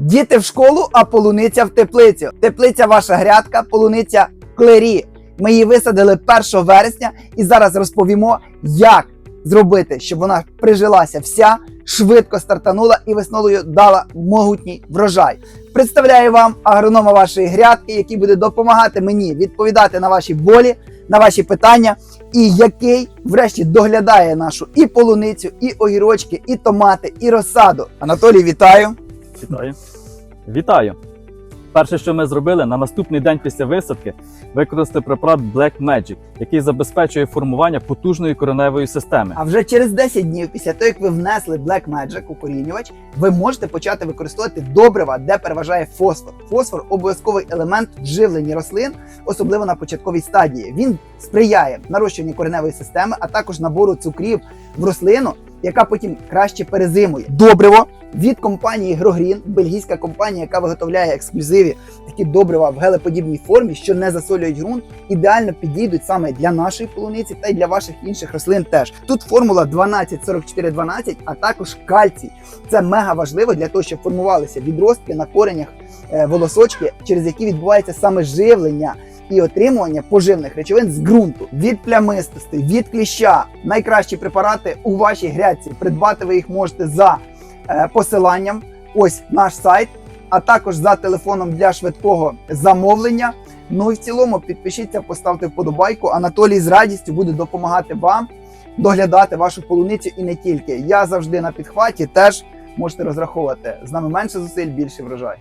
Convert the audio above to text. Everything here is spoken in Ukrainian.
Діти в школу, а полуниця в теплицю. Теплиця ваша грядка, полуниця клері. Ми її висадили 1 вересня і зараз розповімо, як зробити, щоб вона прижилася вся, швидко стартанула і весною дала могутній врожай. Представляю вам агронома вашої грядки, який буде допомагати мені відповідати на ваші болі, на ваші питання, і який, врешті, доглядає нашу і полуницю, і огірочки, і томати, і розсаду. Анатолій, вітаю! Вітаю. Вітаю! Перше, що ми зробили, на наступний день після висадки використати препарат Black Magic, який забезпечує формування потужної кореневої системи. А вже через 10 днів після того, як ви внесли Black Magic укорінювач, ви можете почати використовувати добрива, де переважає фосфор. Фосфор обов'язковий елемент в живленні рослин, особливо на початковій стадії. Він сприяє нарощуванню кореневої системи, а також набору цукрів в рослину, яка потім краще перезимує. Добриво від компанії Грогрін, бельгійська компанія, яка виготовляє ексклюзиві такі добрива в гелеподібній формі, що не засолюють ґрунт, ідеально підійдуть саме для нашої полуниці та й для ваших інших рослин теж. Тут формула 12-44-12, а також кальцій. Це мега важливо для того, щоб формувалися відростки на коренях е, волосочки, через які відбувається саме живлення. І отримування поживних речовин з ґрунту від плямистості, від кліща. Найкращі препарати у вашій грядці. Придбати ви їх можете за е, посиланням. Ось наш сайт, а також за телефоном для швидкого замовлення. Ну і в цілому підпишіться, поставте вподобайку. Анатолій з радістю буде допомагати вам доглядати вашу полуницю і не тільки. Я завжди на підхваті теж можете розраховувати. З нами менше зусиль, більше врожай.